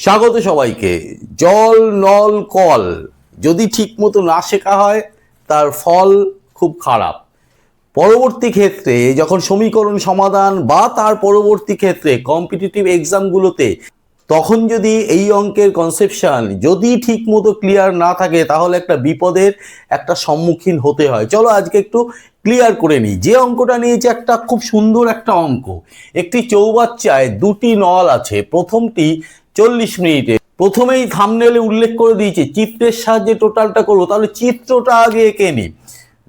স্বাগত সবাইকে। জল, নল, কল যদি ঠিক মতো না শেখা হয়, তার ফল খুব খারাপ। পরবর্তী ক্ষেত্রে যখন সমীকরণ সমাধান বা তার পরবর্তী ক্ষেত্রে কম্পিটিটিভ এক্সামগুলোতে তখন যদি এই অঙ্কের কনসেপশন যদি ঠিক মতো ক্লিয়ার না থাকে, তাহলে একটা বিপদের একটা সম্মুখীন হতে হয়। চলো আজকে একটু ক্লিয়ার করে নিই। যে অঙ্কটা নিয়েছে একটা খুব সুন্দর একটা অঙ্ক। একটি চৌবাচ্চায় দুটি নল আছে। প্রথমটি চল্লিশ মিনিটে। প্রথমেই থামনেলে উল্লেখ করে দিয়েছে, চিত্রের সাহায্যে টোটালটা করব। তাহলে চিত্রটা আগে এঁকে নিই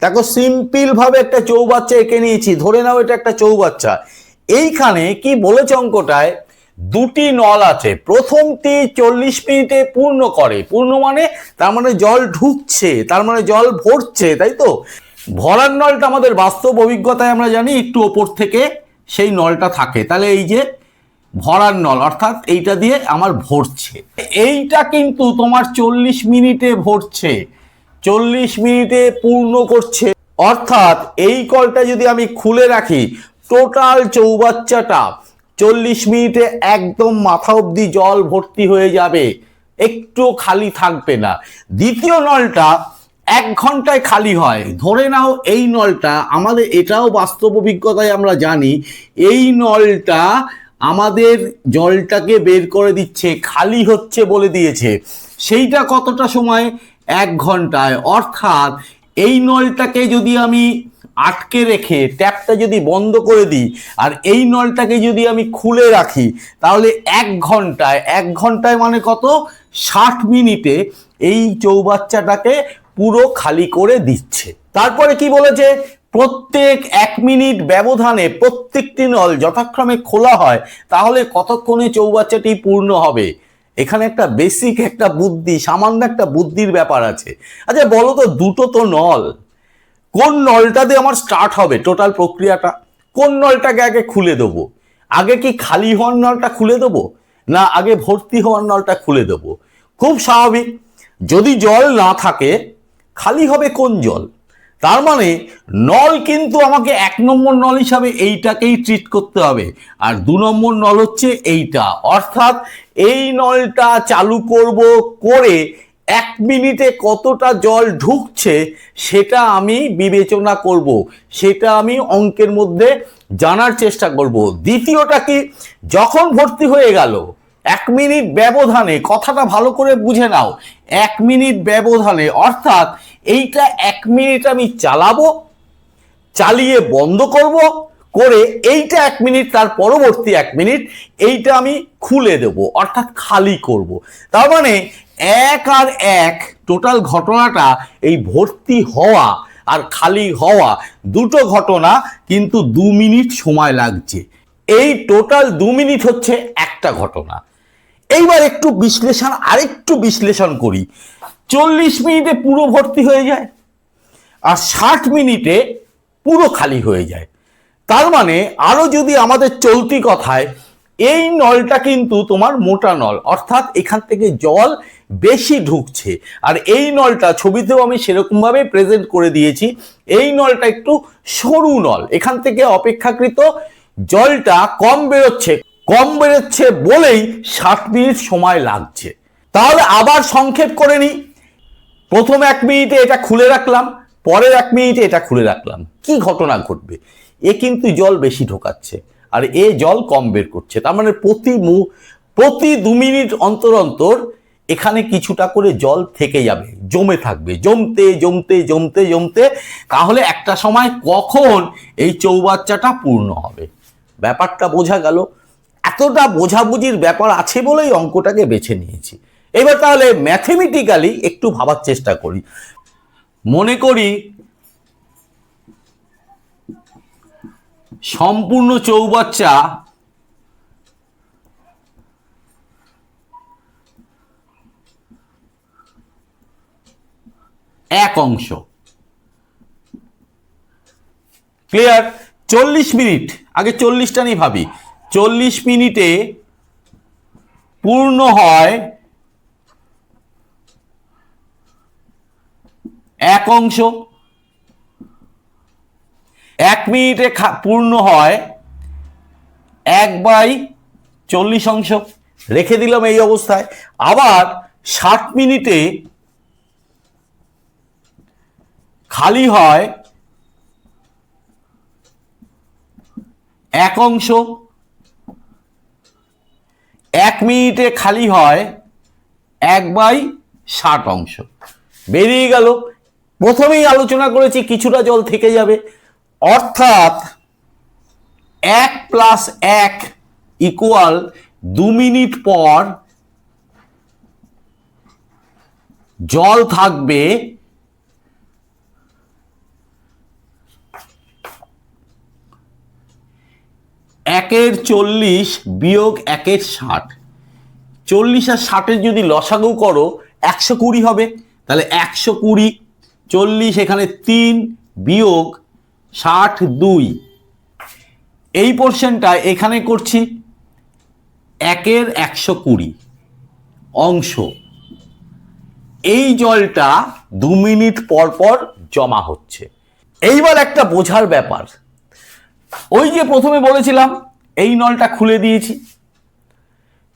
দেখো সিম্পল ভাবে একটা চৌবাচ্চা এঁকে নিয়েছি। ধরে নাও এটা একটা চৌবাচ্চা। এইখানে কি বলেছে অঙ্কটায়? দুটি নল আছে। প্রথমটি চল্লিশ মিনিটে পূর্ণ করে। পূর্ণ মানে তার মানে জল ঢুকছে, তার মানে জল ভরছে, তাই তো? ভরার নলটা আমাদের বাস্তব অভিজ্ঞতায় আমরা জানি, একটু ওপর থেকে সেই নলটা থাকে। তাহলে এই যে ভরার নল, অর্থাৎ এইটা দিয়ে আমার ভরছে। এইটা কিন্তু তোমার চল্লিশ মিনিটে ভরছে, চল্লিশ মিনিটে পূর্ণ করছে। অর্থাৎ এই কলটা যদি আমি খুলে রাখি, টোটাল চৌবাচ্চাটা চল্লিশ মিনিটে একদম মাথা অবধি জল ভর্তি হয়ে যাবে, একটু খালি থাকবে না। দ্বিতীয় নলটা এক ঘন্টায় খালি হয়। ধরে নাও এই নলটা, আমাদের এটাও বাস্তব অভিজ্ঞতায় আমরা জানি, এই নলটা আমাদের জলটাকে বের করে দিচ্ছে, খালি হচ্ছে বলে দিয়েছে। সেইটা কতটা সময়? এক ঘন্টায়। অর্থাৎ এই নলটাকে যদি আমি আটকে রেখে, ট্যাপটা যদি বন্ধ করে দিই, আর এই নলটাকে যদি আমি খুলে রাখি, তাহলে এক ঘন্টায় এক ঘন্টায় মানে কত? ষাট মিনিটে এই চৌবাচ্চাটাকে পুরো খালি করে দিচ্ছে। তারপরে কি বলেছে? প্রত্যেক এক মিনিট ব্যবধানে প্রত্যেকটি নল যথাক্রমে খোলা হয়, তাহলে কতক্ষণে চৌবাচ্চাটি পূর্ণ হবে? এখানে একটা বেসিক একটা বুদ্ধি, সামান্য একটা বুদ্ধির ব্যাপার আছে। আচ্ছা বলো তো, দুটো তো নল। কোন নলটা দিয়ে আমার স্টার্ট হবে টোটাল প্রক্রিয়াটা? কোন নলটাকে আগে খুলে দেবো? আগে কি খালি হওয়ার নলটা খুলে দেবো? না, আগে ভর্তি হওয়ার নলটা খুলে দেবো? খুব স্বাভাবিক। যদি জল না থাকে, খালি হবে কোন জল? তার মানে নল কিন্তু আমাকে এক নম্বর নল হিসাবে এইটাকেই ট্রিট করতে হবে। আর দু নম্বর নল হচ্ছে এইটা। অর্থাৎ এই নলটা চালু করব করে এক মিনিটে কতটা জল ঢুকছে সেটা আমি বিবেচনা করব। সেটা আমি অঙ্কের মধ্যে জানার চেষ্টা করব। দ্বিতীয়টা কি? যখন ভর্তি হয়ে গেল এক মিনিট ব্যবধানে, কথাটা ভালো করে বুঝে নাও। এক মিনিট ব্যবধানে, অর্থাৎ এইটা এক মিনিট আমি চালাবো, চালিয়ে বন্ধ করব, করে এইটা এক মিনিট, তার পরবর্তী এক মিনিট, এইটা আমি খুলে দেব, অর্থাৎ খালি করব। তার মানে এক আর এক, টোটাল ঘটনাটা এই ভর্তি হওয়া আর খালি হওয়া দুটো ঘটনা কিন্তু দু মিনিট সময় লাগছে। এই টোটাল দু মিনিট হচ্ছে একটা ঘটনা। এইবার একটু বিশ্লেষণ, আরেকটু বিশ্লেষণ করি। চল্লিশ মিনিটে পুরো ভর্তি হয়ে যায় আর ষাট মিনিটে পুরো খালি হয়ে যায়। তার মানে আরও যদি আমাদের চলতি কথায় এই নলটা কিন্তু তোমার মোটা নল, অর্থাৎ এখান থেকে জল বেশি ঢুকছে। আর এই নলটা, ছবিতেও আমি সেরকমভাবে প্রেজেন্ট করে দিয়েছি, এই নলটা একটু সরু নল, এখান থেকে অপেক্ষাকৃত জলটা কম বেরোচ্ছে। কম বেরোচ্ছে বলেই ষাট মিনিট সময় লাগছে। তাহলে আবার সংক্ষেপ করে নিই। প্রথম এক মিনিটে এটা খুলে রাখলাম, পরের এক মিনিটে এটা খুলে রাখলাম। কি ঘটনা ঘটবে? এ কিন্তু জল বেশি ঢোকাচ্ছে, আর এ জল কম বের করছে। তার মানে প্রতি মু, প্রতি দু মিনিট অন্তর অন্তর এখানে কিছুটা করে জল থেকে যাবে, জমে থাকবে। জমতে জমতে জমতে জমতে তাহলে একটা সময় কখন এই চৌবাচ্চাটা পূর্ণ হবে? ব্যাপারটা বোঝা গেল। এতটা বোঝাবুঝির ব্যাপার আছে বলেই অঙ্কটাকে বেছে নিয়েছি। এবার তাহলে ম্যাথমেটিক্যালি একটু ভাবার চেষ্টা করি। মনে করি সম্পূর্ণ চৌবাচ্চা এক অংশ। ক্লিয়ার চল্লিশ মিনিট। আগে চল্লিশটা নিয়ে ভাবি। চল্লিশ মিনিটে পূর্ণ হয় এক অংশ। এক মিনিটে পূর্ণ হয় এক বাই চল্লিশ অংশ। রেখে দিলাম এই অবস্থায়। আবার ষাট মিনিটে খালি হয় এক অংশ। এক মিনিটে খালি হয় এক বাই ষাট অংশ। বেরিয়ে গেল। প্রথমেই আলোচনা করেছি কিছুটা জল থেকে যাবে। অর্থাৎ এক প্লাস এক ইকুয়াল দু মিনিট পর জল থাকবে একের চল্লিশ বিয়োগ একের ষাট। চল্লিশ আর ষাটের যদি লসাগু করো, একশো কুড়ি হবে। তাহলে একশো কুড়ি, চল্লিশ এখানে তিন বিয়োগ ষাট দুই। এই পোর্শনটা এখানে করছি, একের একশো কুড়ি অংশ। এই জলটা দু মিনিট পর পর জমা হচ্ছে। এইবার একটা বোঝার ব্যাপার। ওই যে প্রথমে বলেছিলাম এই নলটা খুলে দিয়েছি।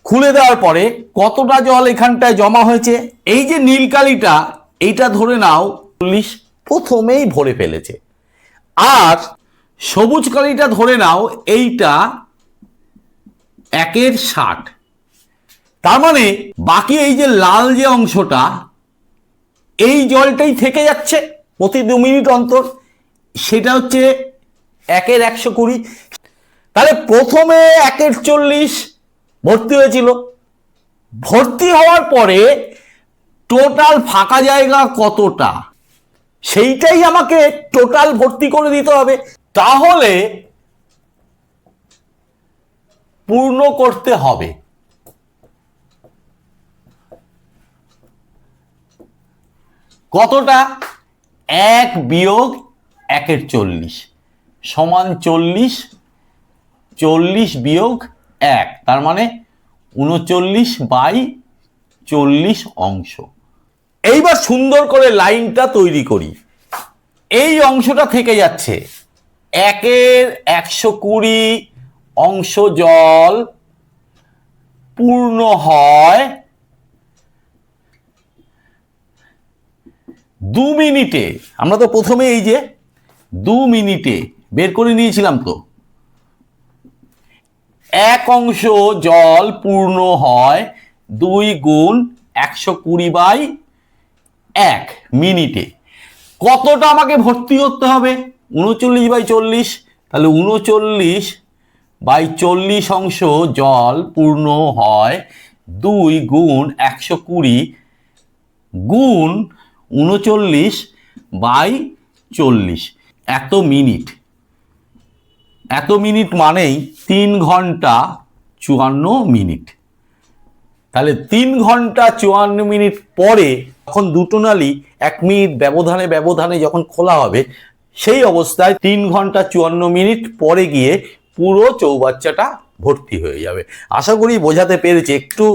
খুলে দেওয়ার পরে কতটা জল এখানটায় জমা হয়েছে? এই যে নীলকালিটা, এইটা ধরে নাও, চল্লিশ প্রথমেই ভরে ফেলেছে। আর সবুজ কালিটা ধরে নাও, এইটা একের ষাট। তার মানে বাকি এই যে লাল যে অংশটা, এই জলটাই থেকে যাচ্ছে প্রতি দু মিনিট অন্তর। সেটা হচ্ছে একের একশো কুড়ি। তাহলে প্রথমে একের চল্লিশ ভর্তি হয়েছিল। ভর্তি হওয়ার পরে টোটাল ফাঁকা জায়গা কতটা? সেইটাই আমাকে টোটাল ভর্তি করে দিতে হবে। তাহলে পূর্ণ করতে হবে। কতটা? এক বিয়োগ একের চল্লিশ সমান চল্লিশ চল্লিশ বিয়োগ এক, তার মানে উনচল্লিশ বাই চল্লিশ অংশ। এইবার সুন্দর করে লাইনটা তৈরি করি। এই অংশটা থেকে যাচ্ছে একের একশো কুড়ি অংশ জল পূর্ণ হয় দু মিনিটে। আমরা তো প্রথমে এই যে দু মিনিটে বের করে নিয়েছিলাম তো। এক অংশ জল পূর্ণ হয় দুই গুণ একশো কুড়ি বাই এক মিনিটে। কতটা আমাকে ভর্তি করতে হবে? উনচল্লিশ বাই চল্লিশ। তাহলে উনচল্লিশ বাই চল্লিশ অংশ জল পূর্ণ হয় দুই গুণ একশো কুড়ি গুণ উনচল্লিশ বাই চল্লিশ। এত মিনিট। এত মিনিট মানেই তিন ঘণ্টা চুয়ান্ন মিনিট। তাহলে তিন ঘণ্টা চুয়ান্ন মিনিট পরে যখন দুটো নালি এক মিনিট ব্যবধানে ব্যবধানে যখন খোলা হবে, সেই অবস্থায় তিন ঘণ্টা চুয়ান্ন মিনিট পরে গিয়ে পুরো চৌবাচ্চাটা ভর্তি হয়ে যাবে। আশা করি বোঝাতে পেরেছি। একটু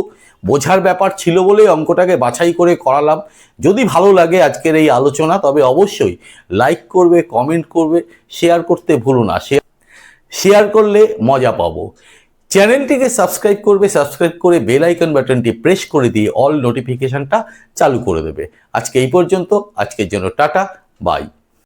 বোঝার ব্যাপার ছিল বলেই অঙ্কটাকে বাছাই করে করালাম। যদি ভালো লাগে আজকের এই আলোচনা, তবে অবশ্যই লাইক করবে কমেন্ট করবে শেয়ার করতে ভুলো না। শেয়ার শেয়ার করলে মজা পাবো। চ্যানেলটিকে সাবস্ক্রাইব করবে, সাবস্ক্রাইব করে বেল আইকন বাটনটি প্রেস করে দিয়ে অল নোটিফিকেশনটা চালু করে দেবে। আজকে এই পর্যন্ত, আজকের জন্য টাটা, বাই।